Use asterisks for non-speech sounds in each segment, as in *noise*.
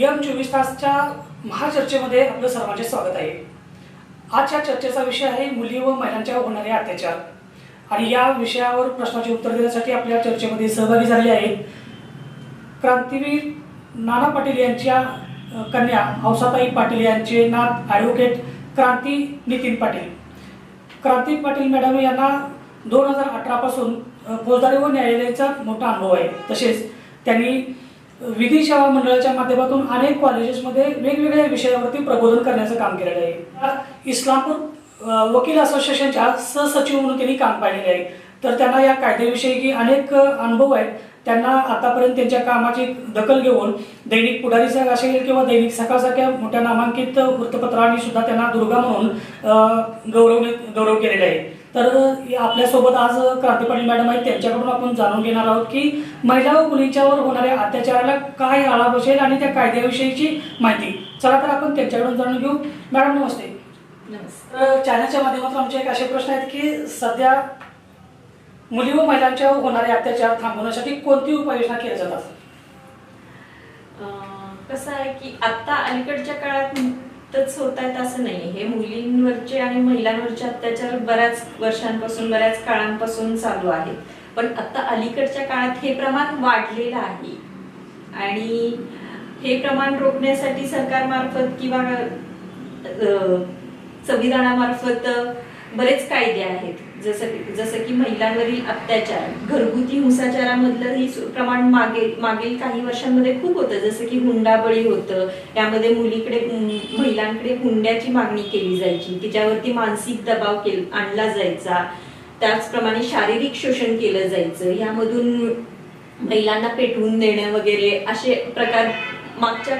M चोवीस तासच्या महाचर्चेमध्ये आपलं सर्वांचे स्वागत आहे. आजच्या चर्चेचा विषय आहे मुली व महिलांच्या होणारे अत्याचार. आणि या विषयावर प्रश्नाचे उत्तर देण्यासाठी आपल्या चर्चेमध्ये सहभागी झाले आहेत. क्रांतीवीर नाना पाटील यांच्या कन्या औसाताई पाटील यांचे नात ॲडव्होकेट क्रांती नितीन पाटील. क्रांती पाटील मॅडम यांना दोन हजार अठरापासून फौजदारी व न्यायालयाचा मोठा अनुभव आहे. तसेच त्यांनी विधी सेवा मंडळाच्या माध्यमातून अनेक कॉलेजेसमध्ये वेगवेगळ्या विषयावरती प्रबोधन करण्याचं काम केलेलं आहे. इस्लामपूर वकील असोसिएशनच्या सहसचिव म्हणून त्यांनी काम पाहिलेले आहे. तर त्यांना या कायद्याविषयी अनेक अनुभव आहेत. त्यांना आतापर्यंत त्यांच्या कामाची दखल घेऊन दैनिक पुढारीचा असेल किंवा दैनिक सकाळसारख्या मोठ्या नामांकित वृत्तपत्रांनी सुद्धा त्यांना दुर्गा म्हणून गौरव गौरव केलेले आहे. तर आपल्यासोबत आज क्रांती पाटील मॅडम आहेत. त्यांच्याकडून आपण जाणून घेणार आहोत की महिला व मुलींच्यावर होणाऱ्या अत्याचाराला काय आळा बसेल आणि त्या कायद्याविषयीची माहिती. चला तर आपण त्यांच्याकडून जाणून घेऊ. मॅडम नमस्ते. चॅनलच्या माध्यमातून आमचे एक असे प्रश्न आहेत की सध्या मुली व महिलांच्यावर होणारे अत्याचार थांबवण्यासाठी कोणती उपाययोजना केल्या जातात? कसं आहे की आता अलीकडच्या काळातच होत आहेत असं नाही हे मुलींवरचे आणि महिलांवरचे अत्याचार बऱ्याच वर्षांपासून बऱ्याच काळांपासून चालू आहेत. पण आता अलीकडच्या काळात हे प्रमाण वाढलेलं आहे. आणि हे प्रमाण रोखण्यासाठी सरकारमार्फत किंवा संविधानामार्फत बरेच कायदे आहेत. जसं की- जसं की महिलांवरील अत्याचार घरगुती हिंसाचारामधलं ही प्रमाण मागे मागील काही वर्षांमध्ये खूप होतं. जसं की हुंडाबळी होतं. यामध्ये मुलीकडे महिलांकडे हुंड्याची मागणी केली जायची. तिच्यावरती मानसिक दबाव केल आणला जायचा. त्याचप्रमाणे शारीरिक शोषण केलं जायचं. यामधून महिलांना पेटवून देणं वगैरे असे प्रकार मागच्या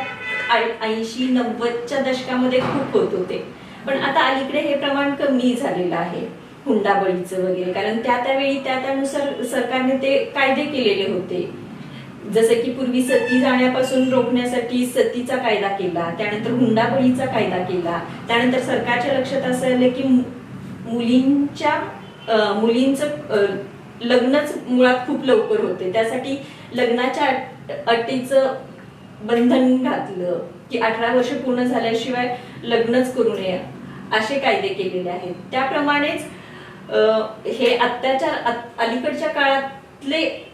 ऐंशी नव्वदच्या दशकामध्ये खूप होत होते. पण आता अलीकडे हे प्रमाण कमी झालेलं आहे. हुंडाबळीचं वगैरे. कारण त्या त्यावेळी त्या त्यानुसार सरकारने ते कायदे केलेले होते. जसं की पूर्वी सती जाण्यापासून रोखण्यासाठी सतीचा कायदा केला त्यानंतर हुंडाबळीचा कायदा केला त्यानंतर सरकारच्या लक्षात असं आलं की मुलींच्या मुलींचं लग्नच मुळात खूप लवकर होते. त्यासाठी लग्नाच्या अटीचं बंधन घातलं की अठरा वर्ष पूर्ण झाल्याशिवाय लग्नच करू नये असे कायदे केलेले आहेत. त्याप्रमाणेच हे अत्याचार अलीकडच्या काळातले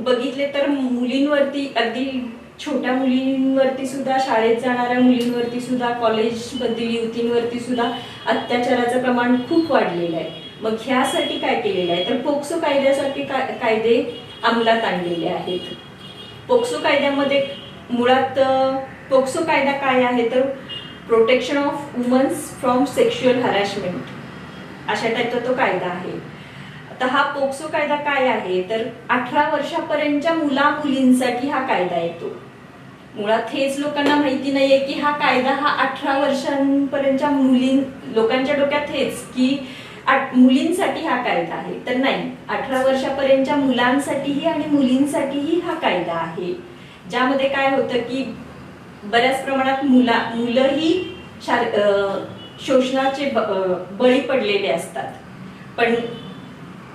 बघितले तर मुलींवरती अगदी छोट्या मुलींवरती सुद्धा शाळेत जाणाऱ्या मुलींवरती सुद्धा कॉलेजमधील युवतींवरती सुद्धा अत्याचाराचं प्रमाण खूप वाढलेलं आहे. मग ह्यासाठी काय केलेलं आहे? तर पोक्सो कायद्यासारखे का- कायदे अंमलात आणलेले आहेत. पोक्सो कायद्यामध्ये मुळात पोक्सो कायदा काय आहे? तर protection of womens from sexual harassment अशा टाईपचा तो कायदा आहे. आता हा पोक्सो कायदा काय आहे? तर अठरा वर्षापर्यंतच्या मुला मुलींसाठी हा कायदा येतो. मुळात हेच लोकांना माहिती नाहीये की हा कायदा हा अठरा वर्षांपर्यंतच्या मुलीं लोकांच्या डोक्यात हेच की आठ- मुलींसाठी हा कायदा आहे. तर नाही अठरा वर्षापर्यंतच्या मुलांसाठीही आणि मुलींसाठीही हा कायदा आहे. ज्यामध्ये काय होतं की बऱ्याच प्रमाणात मुला मुलंही शार- शोषणाचे ब- बळी पडलेले असतात. पण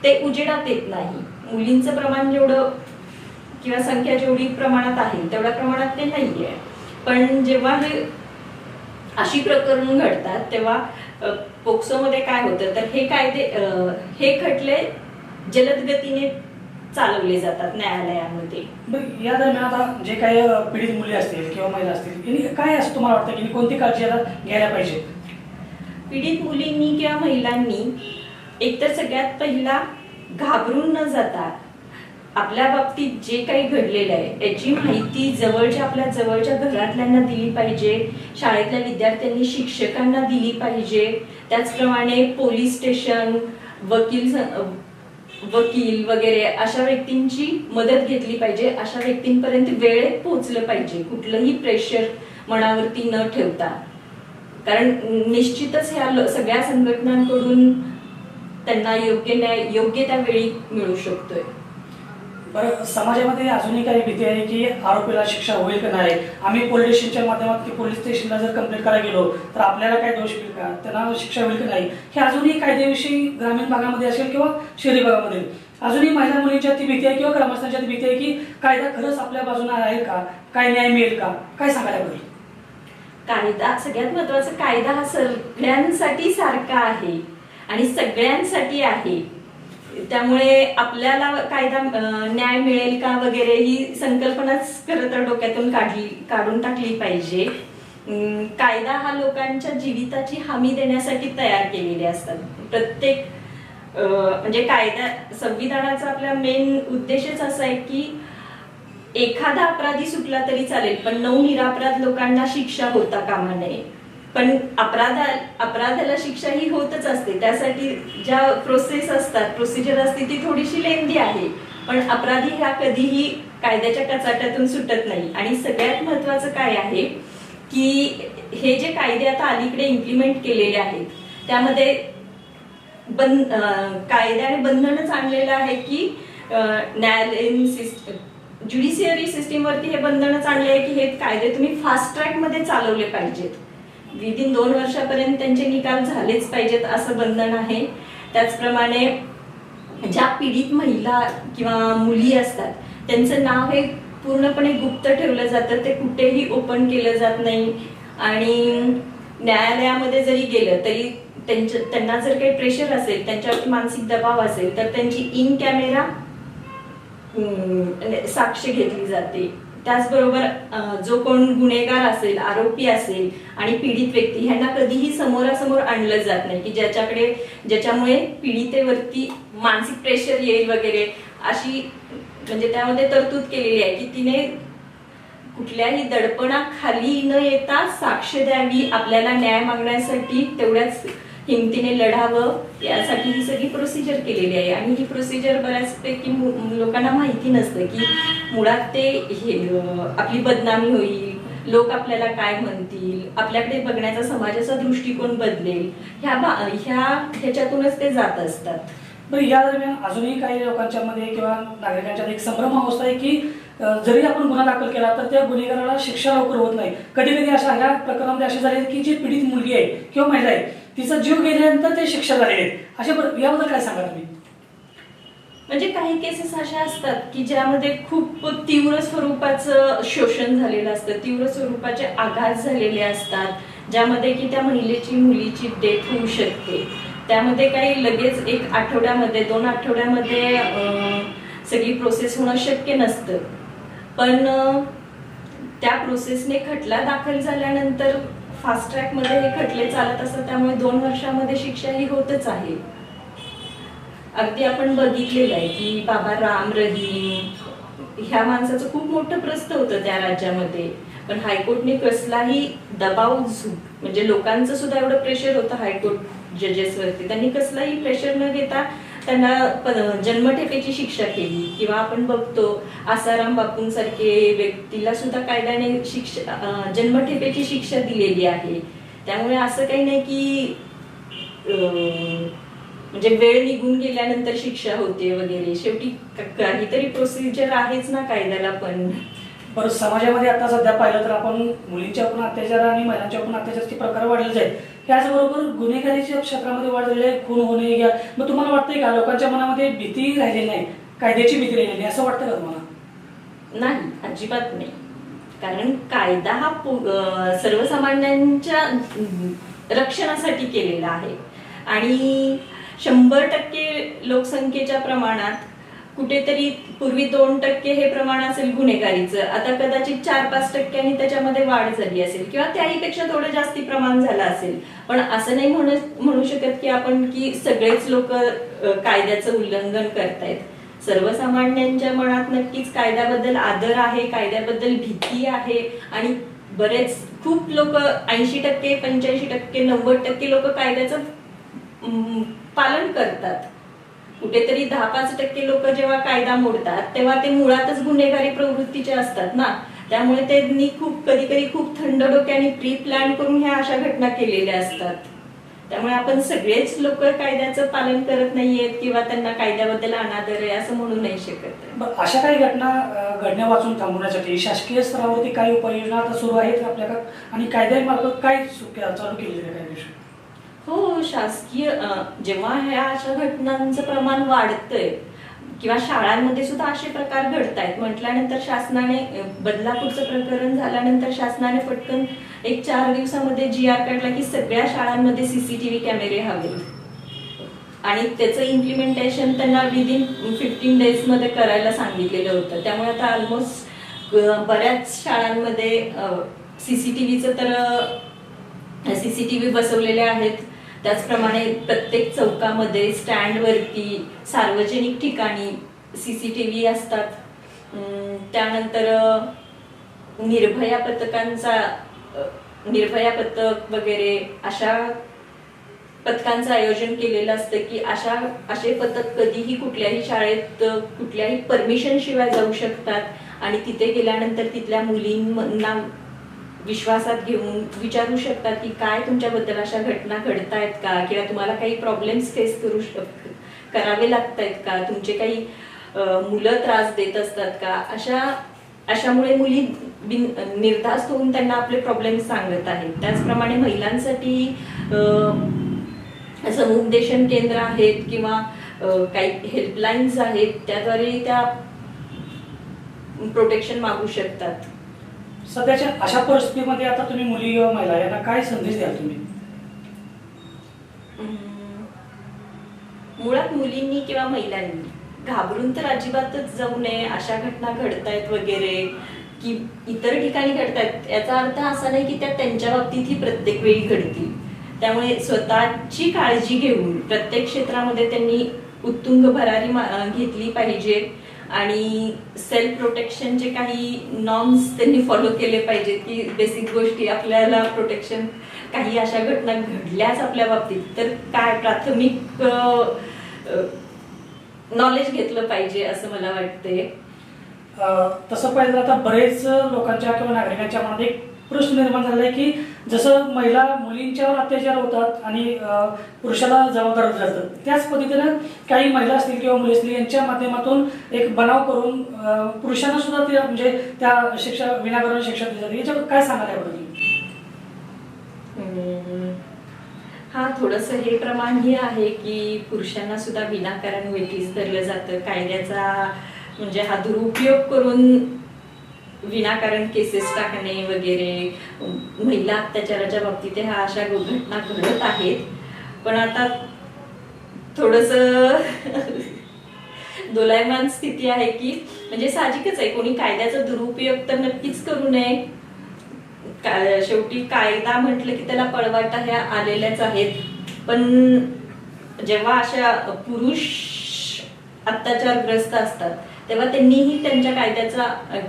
ते उजेडात येत नाही. मुलींचं प्रमाण जेवढं किंवा संख्या जेवढी प्रमाणात आहे तेवढ्या प्रमाणात ते नाही आहे पण जेव्हा हे अशी प्रकरण घडतात तेव्हा पोक्सोमध्ये काय होतं तर हे कायदे हे खटले जलद गतीने चालवले जातात न्यायालयामध्ये. या दरम्यान आता जे काही पीडित मुली असतील किंवा महिला असतील काय असं तुम्हाला वाटतं की कोणती काळजी याला घ्यायला पाहिजे? पीडित मुलींनी किंवा महिलांनी एकतर सगळ्यात पहिला घाबरून न जाता आपल्या बाबतीत जे काही घडलेलं आहे याची माहिती जवळच्या आपल्या जवळच्या घरातल्यांना दिली पाहिजे शाळेतल्या विद्यार्थ्यांनी शिक्षकांना दिली पाहिजे. त्याचप्रमाणे पोलीस स्टेशन वकील वकील वगैरे अशा व्यक्तींची मदत घेतली पाहिजे. अशा व्यक्तींपर्यंत वेळेत पोहोचलं पाहिजे. कुठलंही प्रेशर मनावरती न ठेवता. कारण निश्चितच ह्या सगळ्या संघटनांकडून त्यांना योग्य न्याय योग्य त्या वेळी मिळू शकतोय. बरं समाजामध्ये अजूनही काही भीती आहे की आरोपीला शिक्षा होईल की नाही? आम्ही पोलीस स्टेशनच्या माध्यमात पोलीस स्टेशनला जर कंप्लेंट करायला गेलो तर आपल्याला काय दोष होईल का? त्यांना शिक्षा होईल की नाही? हे अजूनही कायद्याविषयी ग्रामीण भागामध्ये असेल किंवा शहरी भागामध्ये? अजूनही महिला मुलींच्या ती भीती आहे किंवा ग्रामस्थांच्या ती भीती आहे की कायदा खरंच आपल्या बाजूने आहे का? काय न्याय मिळेल का? काय सांगायला पाहिजे? कायदा सगळ्यात महत्त्वाचा कायदा हा सगळ्यांसाठी सारखा आहे आणि सगळ्यांसाठी आहे. त्यामुळे आपल्याला कायदा न्याय मिळेल का वगैरे ही संकल्पनाच खरं तर डोक्यातून काढली काढून टाकली पाहिजे. कायदा हा लोकांच्या जीविताची हमी देण्यासाठी तयार केलेले असतात. प्रत्येक म्हणजे कायदा संविधानाचा आपला मेन उद्देशच असा आहे की एखादा अपराधी सुटला तरी चालेल पण नऊ निरापराध लोकांना शिक्षा होता कामा नये. पण अपराधा अपराधाला शिक्षा ही होतच असते. त्यासाठी ज्या प्रोसेस असतात प्रोसिजर असते ती थोडीशी लेंदी आहे. पण अपराधी हा कधीही कायद्याच्या कचाट्यातून सुटत नाही. आणि सगळ्यात महत्वाचं काय आहे की हे जे कायदे आता अलीकडे इम्प्लिमेंट केलेले आहेत त्यामध्ये बंद कायद्याने बंधनच आणलेलं आहे की न्यायालयीन सिस्टम ज्युडिशियरी सिस्टीमवरती हे बंधनच आणले आहे की हे कायदे तुम्ही फास्ट ट्रॅकमध्ये चालवले पाहिजेत. विदिन दोन वर्षापर्यंत त्यांचे निकाल झालेच पाहिजेत असं बंधन आहे. त्याचप्रमाणे ज्या पीडित महिला किंवा मुली असतात त्यांचं नाव हे पूर्णपणे गुप्त ठेवलं जातं ते कुठेही ओपन केलं जात नाही. आणि न्यायालयामध्ये जरी गेलं तरी त्यांच्या त्यांना जर काही प्रेशर असेल त्यांच्यावरती मानसिक दबाव असेल तर त्यांची इन कॅमेरा साक्ष घेतली जाते. त्याचबरोबर जो कोण गुन्हेगार असेल आरोपी असेल आणि पीडित व्यक्ती ह्यांना कधीही समोरासमोर आणलं जात नाही की ज्याच्याकडे ज्याच्यामुळे पीडितेवरती मानसिक प्रेशर येईल वगैरे अशी म्हणजे त्यामध्ये तरतूद केलेली आहे की तिने कुठल्याही दडपणाखाली न येता साक्ष द्यावी आपल्याला न्याय मागण्यासाठी तेवढ्याच हिमतीने लढावं यासाठी ही सगळी प्रोसिजर केलेली आहे. आणि ही प्रोसिजर बऱ्याचपैकी लोकांना माहिती नसतं की मुळात ते हे आपली बदनामी होईल लोक आपल्याला काय म्हणतील आपल्याकडे बघण्याचा समाजाचा दृष्टिकोन बदलेल ह्या बा- ह्या ह्याच्यातूनच ते जात असतात. पण या दरम्यान अजूनही काही लोकांच्या मध्ये किंवा नागरिकांच्या एक संभ्रम अवस्था आहे की जरी आपण गुन्हा दाखल केला तर त्या गुन्हेगाराला शिक्षा लवकर होत नाही. कधी कधी अशा ह्या प्रकरणामध्ये असे झाले की जी पीडित मुलगी आहे किंवा महिला आहे तिचा जीव गेल्यानंतर ते शिक्षा झालेली आहेत. अशा याबद्दल काय सांगा तुम्ही? म्हणजे काही केसेस अशा असतात की ज्यामध्ये खूप तीव्र स्वरूपाचं शोषण झालेलं असतं तीव्र स्वरूपाचे आघात झालेले असतात ज्यामध्ये की त्या महिलेची मुलीची डेथ होऊ शकते. त्यामध्ये काही लगेच एक आठवड्यामध्ये दोन आठवड्यामध्ये अं, सगळी प्रोसेस होणं शक्य नसतं. पण त्या प्रोसेसने खटला दाखल झाल्यानंतर फास्ट ट्रॅकमध्ये हे खटले चालत असतात त्यामुळे दोन वर्षामध्ये शिक्षा ही होतच आहे. अगदी आपण बघितलेलं आहे की बाबा राम रहीम ह्या माणसाचं खूप मोठं प्रस्त होतं त्या राज्यामध्ये. पण हायकोर्टने कसलाही दबाव झु- म्हणजे लोकांचं सुद्धा एवढं प्रेशर होतं हायकोर्ट जजेसवरती त्यांनी कसलाही प्रेशर न घेता त्यांना जन्मठेपेची शिक्षा केली. किंवा आपण बघतो आसाराम बापूंसारखे व्यक्तीला सुद्धा कायद्याने शिक्षा जन्मठेपेची शिक्षा दिलेली आहे. त्यामुळे असं काही नाही की अं, म्हणजे वेळ निघून गेल्यानंतर शिक्षा होते वगैरे. शेवटी काहीतरी प्रोसिजर आहेच ना कायद्याला पण. बरं समाजामध्ये आता सध्या पाहिलं तर आपण मुलींच्या पण अत्याचार आणि महिलांच्या पण अत्याचारचे प्रकार वाढले जाईल त्याचबरोबर गुन्हेगारीच्या क्षेत्रामध्ये वाढ झालेली आहे खून होणे घ्या मग तुम्हाला वाटतंय का लोकांच्या मनामध्ये भीती राहिली नाही? कायद्याची भीती राहिली नाही असं वाटतं का तुम्हाला? नाही अजिबात नाही. कारण कायदा हा सर्वसामान्यांच्या रक्षणासाठी केलेला आहे. आणि शंभर टक्के लोकसंख्येच्या प्रमाणात कुठेतरी पूर्वी दोन टक्के हे प्रमाण असेल गुन्हेगारीचं. आता कदाचित चार पाच टक्क्यांनी त्याच्यामध्ये वाढ झाली असेल किंवा त्याही पेक्षा थोडं जास्ती प्रमाण झालं असेल. पण असं नाही म्हणू म्हणू शकत की आपण की सगळेच लोक कायद्याचं उल्लंघन करतायत. सर्वसामान्यांच्या मनात नक्कीच कायद्याबद्दल आदर आहे कायद्याबद्दल भीती आहे आणि बरेच खूप लोक ऐंशी टक्के पंच्याऐंशी टक्के नव्वद टक्के लोक कायद्याचं पालन करतात. कुठेतरी दहा पाच टक्के लोक जेव्हा कायदा मोडतात तेव्हा ते मुळातच गुन्हेगारी प्रवृत्तीचे असतात ना. त्यामुळे त्यांनी खूप कधी कधी खूप थंड डोक्याने प्री प्लॅन करून ह्या अशा घटना केलेल्या असतात. त्यामुळे आपण सगळेच लोक कायद्याचं पालन करत नाहीयेत किंवा त्यांना कायद्याबद्दल अनादर आहे असं म्हणू नाही शकत. अशा काही घटना घडण्या वाचून थांबवण्यासाठी शासकीय स्तरावरती काही उपाययोजना आता सुरू आहेत आपल्याकडे? आणि कायद्यामार्फत काय चालू केलेले आहे काही शासकीय जेव्हा ह्या अशा घटनांचं प्रमाण वाढतंय किंवा शाळांमध्ये सुद्धा असे प्रकार घडत आहेत म्हटल्यानंतर शासनाने बदलापूरचं प्रकरण झाल्यानंतर शासनाने पटकन एक चार दिवसामध्ये जी आर काढला की सगळ्या शाळांमध्ये सीसीटीव्ही कॅमेरे हवेत. आणि त्याचं इम्प्लिमेंटेशन त्यांना विदिन फिफ्टीन डेजमध्ये करायला सांगितलेलं होतं. त्यामुळे आता ऑलमोस्ट बऱ्याच शाळांमध्ये सीसीटीव्हीचं तर सीसीटीव्ही बसवलेले आहेत. त्याचप्रमाणे प्रत्येक चौकामध्ये स्टँडवरती सार्वजनिक ठिकाणी सी सी टी व्ही असतात. त्यानंतर निर्भया पथकांचा निर्भया पथक वगैरे अशा पथकांचं आयोजन केलेलं असतं की अशा असे पथक कधीही कुठल्याही शाळेत कुठल्याही परमिशन शिवाय जाऊ शकतात. आणि तिथे गेल्यानंतर तिथल्या मुलींना विश्वासात घेऊन विचारू शकतात की काय तुमच्याबद्दल अशा घटना घडत आहेत का? किंवा तुम्हाला काही प्रॉब्लेम्स फेस करू शक करावे आहेत का? तुमचे काही मुलं त्रास देत असतात का? अशा अशामुळे मुली बिन निर्धास्त होऊन त्यांना आपले प्रॉब्लेम सांगत आहेत. त्याचप्रमाणे महिलांसाठी समुपदेशन केंद्र आहेत किंवा काही हेल्पलाईन्स आहेत त्याद्वारे त्या प्रोटेक्शन मागू शकतात. सध्याच्या अशा परिस्थितीमध्ये आता तुम्ही मुली किंवा महिला यांना काय संदेश द्याल तुम्ही? मुळात मुलींनी किंवा महिलांनी घाबरून तर अजिबातच जाऊ नये अशा घटना घडतायत वगैरे की इतर ठिकाणी घडतायत याचा अर्थ असा नाही की त्या त्यांच्या बाबतीत ही प्रत्येक वेळी घडतील. त्यामुळे स्वतःची काळजी घेऊन प्रत्येक क्षेत्रामध्ये त्यांनी उत्तुंग भरारी घेतली पाहिजे. आणि सेल्फ प्रोटेक्शनचे काही नॉर्म्स त्यांनी फॉलो केले पाहिजेत की बेसिक गोष्टी आपल्याला प्रोटेक्शन काही अशा घटना घडल्याच आपल्या बाबतीत तर काय प्राथमिक नॉलेज घेतलं पाहिजे असं मला वाटतंय. तसं पाहिजे आता बरेच लोकांच्या किंवा नागरिकांच्या मनात एक प्रश्न निर्माण झाला आहे की जसं महिला मुलींच्यावर अत्याचार होतात आणि पुरुषाला जबाबदार जातं त्याच पद्धतीनं काही महिला असतील किंवा मुली असतील यांच्या माध्यमातून एक बनाव करून पुरुषांना सुद्धा ते म्हणजे त्या शिक्षा विनाकारण शिक्षा दिली जाते याच्यावर काय सांगाल याबद्दल? हा थोडस हे प्रमाण हे आहे की पुरुषांना सुद्धा विनाकारण वेठीस धरलं जातं. कायद्याचा म्हणजे हा दुरुपयोग करून विनाकारण केसेस टाकणे वगैरे महिला अत्याचाराच्या बाबतीत ह्या अशा घटना घडत आहेत. पण आता थोडस *laughs* दोलायमान स्थिती आहे की म्हणजे साहजिकच आहे कोणी कायद्याचा दुरुपयोग तर नक्कीच करू नये. का- शेवटी कायदा म्हटलं की त्याला पळवाटा ह्या आलेल्याच आहेत. पण जेव्हा अशा पुरुष अत्याचारग्रस्त असतात तेव्हा त्यांनीही त्यांच्या कायद्याचा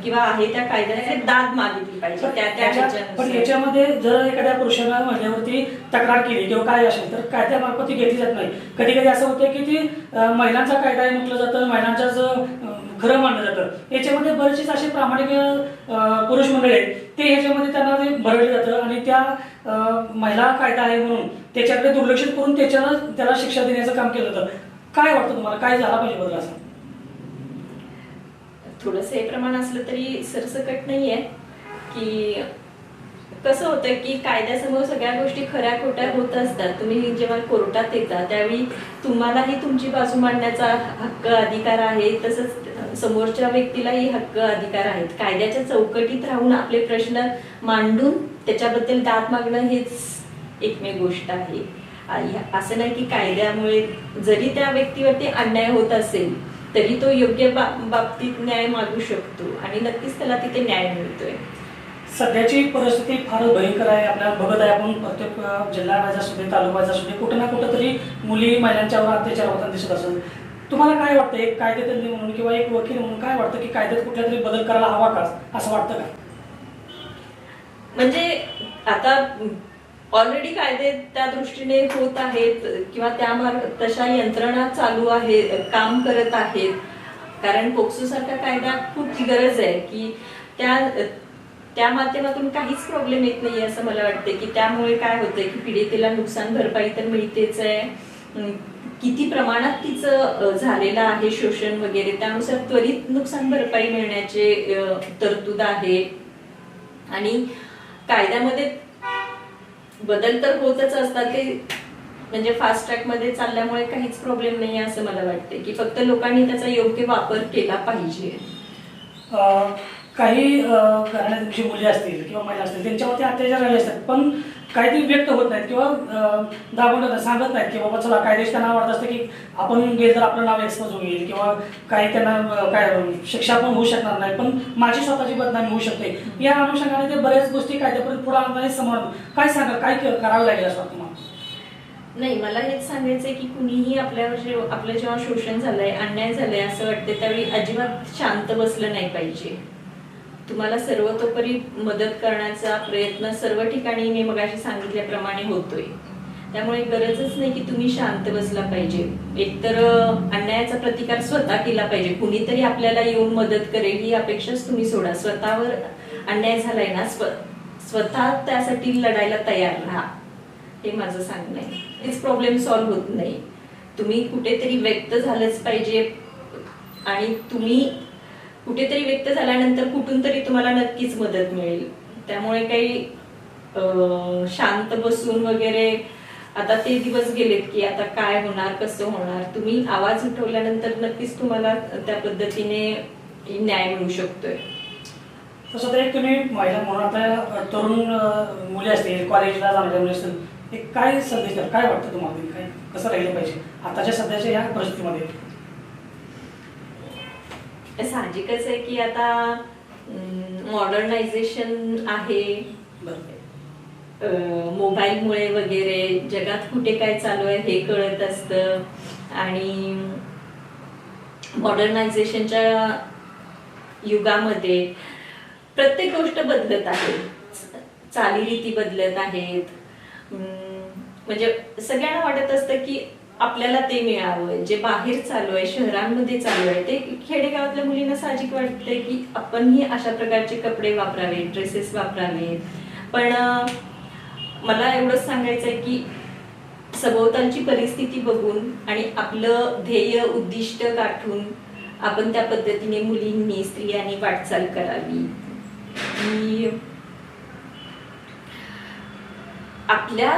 किंवा आहे त्या कायद्याची दाद मागितली पाहिजे त्या पण ह्याच्यानुसार. याच्यामध्ये जर एखाद्या पुरुषानं महिलेवरती तक्रार केली किंवा काय असेल तर कायद्यामार्फत ती घेतली जात नाही. कधी कधी असं होतं की ती अं, महिलांचा कायदा आहे म्हटलं जातं महिलांच्याच अं, खरं मानलं जातं. याच्यामध्ये बरेचसे असे प्रामाणिक अं, पुरुष मंडळी आहेत ते ह्याच्यामध्ये त्यांना ते भरवलं जातं आणि त्या अं, महिला कायदा आहे म्हणून त्याच्याकडे दुर्लक्षित करून त्याच्यानं त्याला शिक्षा देण्याचं काम केलं जातं. काय वाटतं तुम्हाला? काय झाला पाहिजे बदल असं? थोडंसं हे प्रमाण असलं तरी सरसकट आहे की कसं होतं की कायद्यासमोर सगळ्या गोष्टी खऱ्या खोट्या होत असतात. तुम्ही जेव्हा कोर्टात येता त्यावेळी तुम्हालाही तुमची बाजू मांडण्याचा हक्क अधिकार आहे. तसंच समोरच्या व्यक्तीलाही हक्क अधिकार आहेत. कायद्याच्या चौकटीत राहून आपले प्रश्न मांडून त्याच्याबद्दल दाद मागणं हेच एकमेव गोष्ट आहे. असं नाही की कायद्यामुळे जरी त्या व्यक्तीवरती अन्याय होत असेल तरी तो योग्य बा- बाबतीत न्याय मागू शकतो आणि नक्कीच त्याला तिथे न्याय मिळतोय. सध्याची परिस्थिती फार भयंकर आहे. आपल्याला बघत आहे आपण प्रत्येक जिल्हा असू दे तालुका असू दे कुठं ना कुठं तरी मुली महिलांच्यावर अत्याचार होताना दिसत असेल तुम्हाला काय वाटतं? एक कायदेतज्ञ म्हणून किंवा एक वकील म्हणून काय वाटतं की कायद्यात कुठल्या तरी बदल करायला हवा का? असं वाटतं का? म्हणजे आता ऑलरेडी कायदे त्या दृष्टीने होत आहेत किंवा त्या मार्ग तशा यंत्रणा चालू आहे काम करत आहेत. कारण पोक्सो सारख्या कायदा खूप गरज आहे की त्या त्या माध्यमातून काहीच प्रॉब्लेम येत नाही असं मला वाटते की त्यामुळे काय होतंय की पीडितेला नुकसान भरपाई तर मिळतेच आहे. किती प्रमाणात तिचं झालेलं आहे शोषण वगैरे त्यानुसार त्वरित नुकसान भरपाई मिळण्याचे तरतूद आहे. आणि कायद्यामध्ये बदल तर होतच असतात. ते म्हणजे फास्ट ट्रॅकमध्ये चालल्यामुळे काहीच प्रॉब्लेम नाही आहे असं मला वाटते की फक्त लोकांनी त्याचा योग्य वापर केला पाहिजे. अं, काही अं, घराण्यात जी असतील किंवा महिला असतील त्यांच्यावरती अत्याचार झाले असतात. पण काहीतरी व्यक्त होत नाहीत किंवा अं, दाबून सांगत नाहीत की बाबा चला कायदेशीर त्यांना वाटत असतं की आपण गेलं तर आपलं नाव एक्सपोज होईल किंवा काही त्यांना काय शिक्षा पण होऊ शकणार नाही. पण माझी स्वतःची बदनामी होऊ शकते. या अनुषंगाने ते बऱ्याच गोष्टी कायद्यापर्यंत पुढे आणताना समोर काय सांगा काय करावं लागेल असं वाटतं तुम्हाला? नाही मला हेच सांगायचंय की कुणीही आपल्यावर जे आपलं जेव्हा शोषण झालंय अन्याय झालाय असं वाटते त्यावेळी अजिबात शांत बसलं नाही पाहिजे. तुम्हाला सर्वतोपरी मदत करण्याचा प्रयत्न सर्व ठिकाणी मी मगाशी सांगितल्याप्रमाणे होतोय. त्यामुळे गरजच नाही की तुम्ही शांत बसला पाहिजे. एकतर अन्यायाचा प्रतिकार स्वतः केला पाहिजे. कुणीतरी आपल्याला येऊन मदत करेल ही अपेक्षाच तुम्ही सोडा. स्वतःवर अन्याय झालाय ना स्व स्वतः त्यासाठी लढायला तयार राहा. हे माझं सांगणं आहे. हेच प्रॉब्लेम सॉल्व्ह होत नाही. तुम्ही कुठेतरी व्यक्त झालंच पाहिजे आणि तुम्ही कुठेतरी व्यक्त झाल्यानंतर कुठून तरी तुम्हाला नक्कीच मदत मिळेल. त्यामुळे काही शांत बसून वगैरे आता ते दिवस गेलेत की आता काय होणार कसं होणार? तुम्ही आवाज उठवल्यानंतर नक्कीच तुम्हाला त्या पद्धतीने न्याय मिळू शकतोय. तसं तर एक तुम्ही महिला म्हणून आता तरुण अं, मुली असतील कॉलेजला जाणाऱ्या मुली असतील काय संदेश काय वाटतं तुम्हाला? काय कसं राहिलं पाहिजे? आताच्या सध्याच्या या परिस्थितीमध्ये साहजिकच आहे की आता मॉडर्नायझेशन आहे. मोबाईलमुळे वगैरे जगात कुठे काय चालू आहे हे कळत असतं. आणि मॉडर्नायझेशनच्या युगामध्ये प्रत्येक गोष्ट बदलत आहे. चालीरीती बदलत आहेत. म्हणजे सगळ्यांना वाटत असतं की आपल्याला ते मिळावं जे बाहेर चालू आहे शहरांमध्ये चालू आहे ते खेडेगावातल्या मुलींना साहजिक वाटतंय की आपणही अशा प्रकारचे कपडे वापरावे ड्रेसेस वापरावे. पण मला एवढंच सांगायचं आहे की सभोवतालची परिस्थिती बघून आणि आपलं ध्येय उद्दिष्ट गाठून आपण त्या पद्धतीने मुलींनी स्त्रियांनी वाटचाल करावी. की आपल्या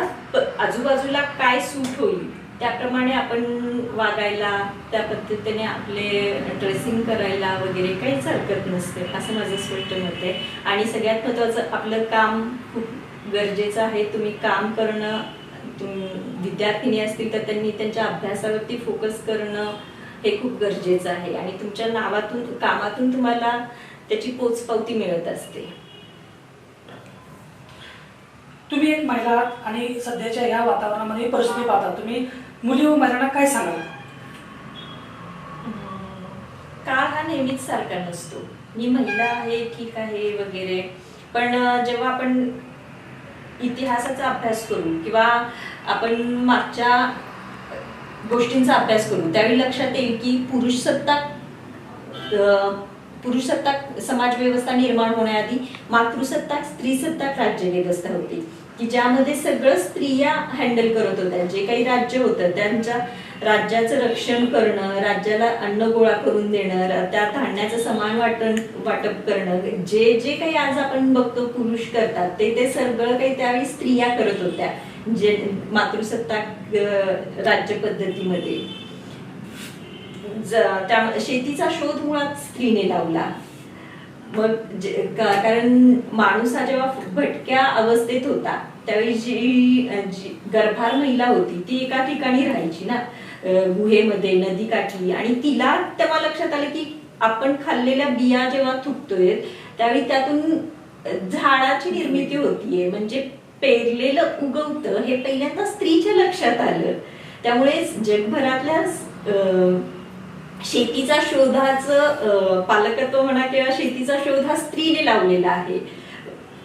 आजूबाजूला काय सूट होईल? त्याप्रमाणे आपण वागायला त्या पद्धतीने आपले ड्रेसिंग करायला वगैरे काहीच हरकत नसते असं माझं स्पष्ट मत आहे. आणि सगळ्यात महत्त्वाचं आपलं काम खूप गरजेचं आहे. तुम्ही काम करणं तुम- विद्यार्थिनी असतील तर त्यांनी त्यांच्या अभ्यासावरती फोकस करणं हे खूप गरजेचं आहे. आणि तुमच्या नावातून कामातून तुम्हाला त्याची पोचपावती मिळत असते. तुम्ही एक महिला आणि सध्याच्या या वातावरणामध्ये परिस्थिती पाहता. तुम्ही मुली व काय सांगाल काळ हा नेहमीच सारखा नसतो. मी महिला आहे ठीक आहे वगैरे. पण जेव्हा आपण इतिहासाचा अभ्यास करू किंवा आपण मागच्या गोष्टींचा अभ्यास करू त्यावेळी लक्षात येईल की पुरुषसत्ताक पुरुष पुरुषसत्ताक समाज व्यवस्था निर्माण होण्याआधी मातृसत्ताक स्त्रीसत्ताक राज्य व्यवस्था होती. की ज्यामध्ये सगळं स्त्रिया हँडल करत होत्या. जे काही राज्य होतं त्यांच्या राज्याचं रक्षण करणं राज्याला अन्न गोळा करून देणं त्या धान्याचं समान वाटण वाटप करणं जे जे काही आज आपण बघतो पुरुष करतात ते ते सगळं काही त्यावेळी स्त्रिया करत होत्या जे मातृसत्ताक राज्य पद्धतीमध्ये. त्या शेतीचा शोध मुळात स्त्रीने लावला. मग कारण माणूस हा जेव्हा भटक्या अवस्थेत होता त्यावेळी जी जी गर्भार महिला होती ती एका ठिकाणी राहायची ना. गुहेमध्ये गुहेमध्ये नदीकाठी आणि तिला तेव्हा लक्षात आलं की आपण खाल्लेल्या बिया जेव्हा थुकतोय त्यावेळी त्यातून झाडाची निर्मिती होतीये. म्हणजे पेरलेलं उगवतं हे पहिल्यांदा स्त्रीच्या लक्षात आलं. त्यामुळे जगभरातल्या अं, शेतीचा शोधाचं पालकत्व म्हणा किंवा शेतीचा शोध हा स्त्रीने लावलेला आहे.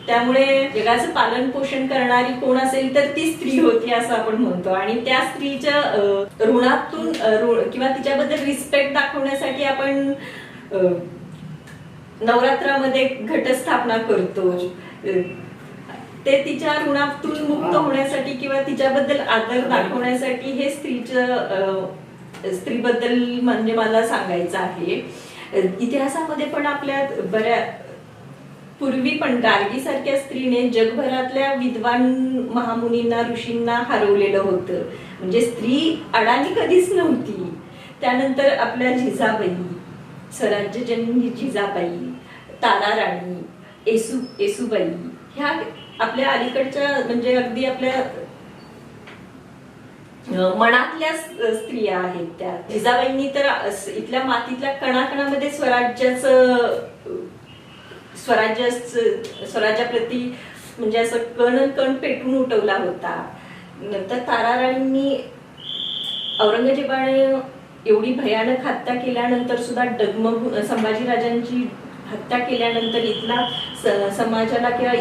त्यामुळे जगाचं पालन पोषण करणारी कोण असेल तर ती स्त्री होती असं आपण म्हणतो. आणि त्या स्त्रीच्या ऋणातून किंवा तिच्याबद्दल रिस्पेक्ट दाखवण्यासाठी आपण नवरात्रामध्ये घटस्थापना करतो. ते तिच्या ऋणातून मुक्त होण्यासाठी किंवा तिच्याबद्दल आदर दाखवण्यासाठी हे स्त्रीचं स्त्रीबद्दल म्हणजे मला सांगायचं आहे. इतिहासामध्ये पण आपल्या बऱ्या पूर्वी पण गार्गी सारख्या स्त्रीने जगभरातल्या विद्वान महामुनींना ऋषींना हरवलेलं होतं. म्हणजे स्त्री अडाणी कधीच नव्हती. त्यानंतर आपल्या जिजाबाई स्वराज्यजननी जिजाबाई तारा राणी येसू येसूबाई ह्या आपल्या अलीकडच्या म्हणजे अगदी आपल्या मनातल्या स्त्रिया आहेत त्या. जिजाबाईंनी तर इथल्या मातीतल्या कणाकणामध्ये स्वराज्याचं अं, स्वराज्य स्वराज्याप्रती म्हणजे असं कण कण पेटून उठवला होता. नंतर ताराराणींनी औरंगजेबाने एवढी भयानक हत्या केल्यानंतर सुद्धा डगमग संभाजीराजांची हत्या केल्यानंतर इथला स- समाजाला किंवा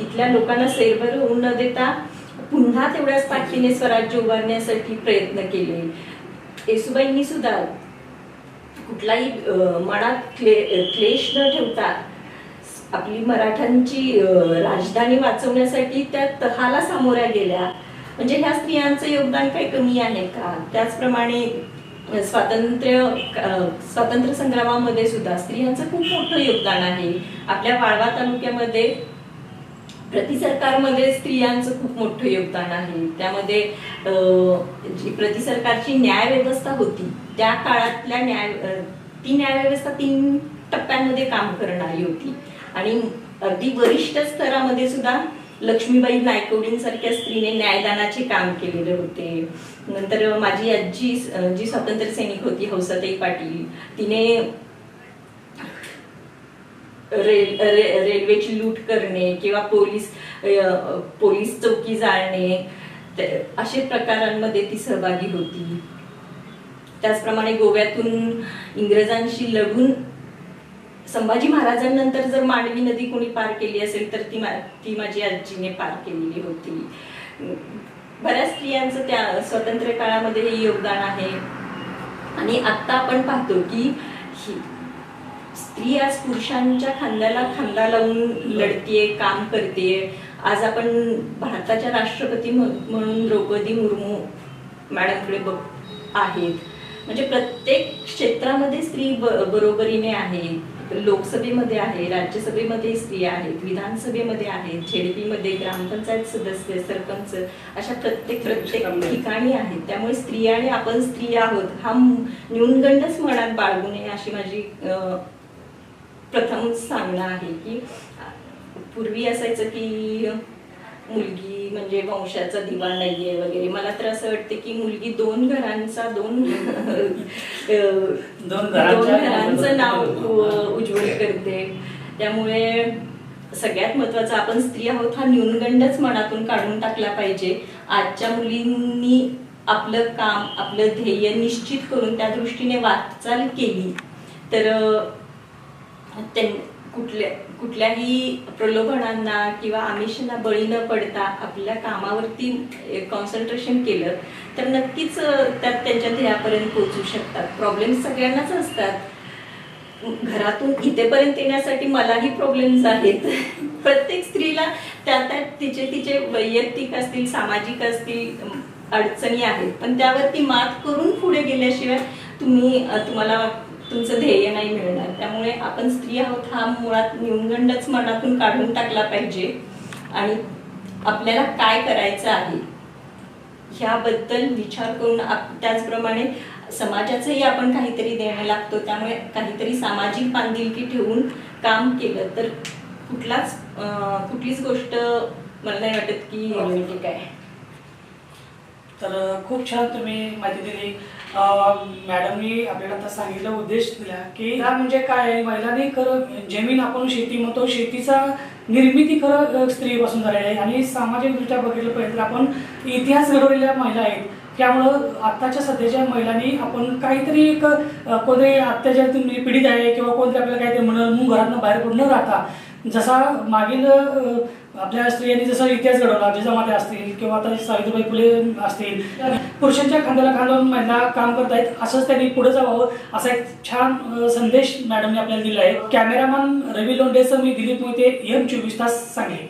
इथल्या लोकांना सैरभर होऊ न देता पुन्हा तेवढ्याच ताकदीने स्वराज्य उभारण्यासाठी प्रयत्न केले. येसुबाईंनी सुद्धा कुठलाही मनात क्ले क्लेश न ठेवता आपली मराठ्यांची राजधानी वाचवण्यासाठी त्या तहाला सामोऱ्या गेल्या. म्हणजे ह्या स्त्रियांचं योगदान काही कमी आहे का? त्याचप्रमाणे स्वातंत्र्य स्वातंत्र्य संग्रामामध्ये सुद्धा स्त्रियांचं खूप मोठं योगदान आहे. आपल्या वाळवा तालुक्यामध्ये प्रति सरकारमध्ये स्त्रियांचं खूप मोठं योगदान आहे. त्यामध्ये जी प्रति सरकारची न्यायव्यवस्था होती त्या काळातल्या न्याय ती न्यायव्यवस्था तीन टप्प्यांमध्ये काम करणारी होती. आणि अगदी वरिष्ठ स्तरामध्ये सुद्धा लक्ष्मीबाई नायकवडींसारख्या स्त्रीने न्यायदानाचे काम केलेले होते. नंतर माझी आजी जी स्वातंत्र्य सैनिक होती हौसाताई पाटील तिने रेल रे- रेल्वेची लूट करणे किंवा पोलीस पोलीस चौकी जाळणे असे प्रकारांमध्ये ती सहभागी होती. त्याचप्रमाणे गोव्यातून इंग्रजांशी लढून संभाजी महाराजांनंतर जर मांडवी नदी कोणी पार केली असेल तर ती मा- ती माझी आजीने पार केलेली होती. बऱ्याच स्त्रियांचं त्या स्वातंत्र्य काळामध्ये हे योगदान आहे. आणि आत्ता आपण पाहतो की ही स्त्री आज पुरुषांच्या खांद्याला खांदा लावून लढतीये काम करते आज आपण भारताच्या राष्ट्रपती म्ह- म्हणून द्रौपदी मुर्मू मॅडमकडे बघ आहेत. म्हणजे प्रत्येक क्षेत्रामध्ये स्त्री बरोबरीने आहे. लोकसभेमध्ये आहे राज्यसभेमध्ये स्त्रिया आहेत विधानसभेमध्ये आहेत झेडपी मध्ये ग्रामपंचायत सदस्य सरपंच अशा प्रत्येक प्रत्येक ठिकाणी आहेत. त्यामुळे स्त्रिया आणि आपण स्त्री आहोत. हा न्यूनगंडच मनात बाळगू नये अशी माझी प्रथम सांगणं आहे की पूर्वी असायचं की मुलगी म्हणजे वंशाचा दिवा नाहीये वगैरे. मला तर असं वाटतं की मुलगी दोन घरांचा दोन दोन घरांचं नाव उज्ज्वल करते. त्यामुळे सगळ्यात महत्वाचं आपण स्त्री आहोत हा न्यूनगंडच मनातून काढून टाकला पाहिजे. आजच्या मुलींनी आपलं काम आपलं ध्येय निश्चित करून त्या दृष्टीने वाटचाल केली तर कुठल्या कुठल्याही प्रलोभनांना किंवा आमिषांना बळी न पडता आपल्या कामावरती कॉन्सन्ट्रेशन केलं तर नक्कीच त्यात त्यांच्या ध्येयापर्यंत पोहोचू शकतात. प्रॉब्लेम सगळ्यांनाच असतात. घरातून इथेपर्यंत येण्यासाठी मलाही प्रॉब्लेम्स आहेत. प्रत्येक स्त्रीला त्या त्या तिचे तिचे वैयक्तिक असतील सामाजिक असतील अडचणी आहेत. पण त्यावरती मात करून पुढे गेल्याशिवाय तुम्ही तुम्हाला तुमचं ध्येय नाही मिळणार. त्यामुळे आपण स्त्री आहोत हा मुळात न्यूनगंडच मनातून काढून टाकला पाहिजे. आणि आपल्याला काय करायचं आहे ह्याबद्दल विचार करून आप- त्याचप्रमाणे समाजाचंही आपण काहीतरी देणं लागतो. त्यामुळे काहीतरी सामाजिक बांधिलकी ठेवून काम केलं तर कुठलाच कुठलीच गोष्ट मला नाही वाटत की हो, ठीक आहे. तर खूप छान तुम्ही माहिती दिली. मॅडमनी आपल्याला आता सांगितलं उद्देश दिला की हा म्हणजे काय? आहे महिलांनी खरं जमीन आपण शेती म्हणतो शेतीचा निर्मिती खरं स्त्रीपासून झालेली आहे. आणि सामाजिकदृष्ट्या बघितलं पाहिजे तर आपण इतिहास घडवलेल्या महिला आहेत. त्यामुळं आत्ताच्या सध्याच्या महिलांनी आपण काहीतरी एक कोणतरी अत्याचारातून पीडित आहे किंवा कोणतरी आपल्याला काहीतरी म्हणून घरातनं बाहेर पडून न राहता जसा मागील आपल्या स्त्रियांनी जसा इतिहास घडवला जिजामाते असतील किंवा आता सावित्रीबाई फुले असतील पुरुषांच्या खांद्याला खांद्यावरून महिला काम करतायत असंच त्यांनी पुढे जावं असा एक छान संदेश मॅडमने आपल्याला दिला आहे. कॅमेरामन रवी लोंढेसह मी दिलीप मोहिते एम चोवीस तास सांगेल.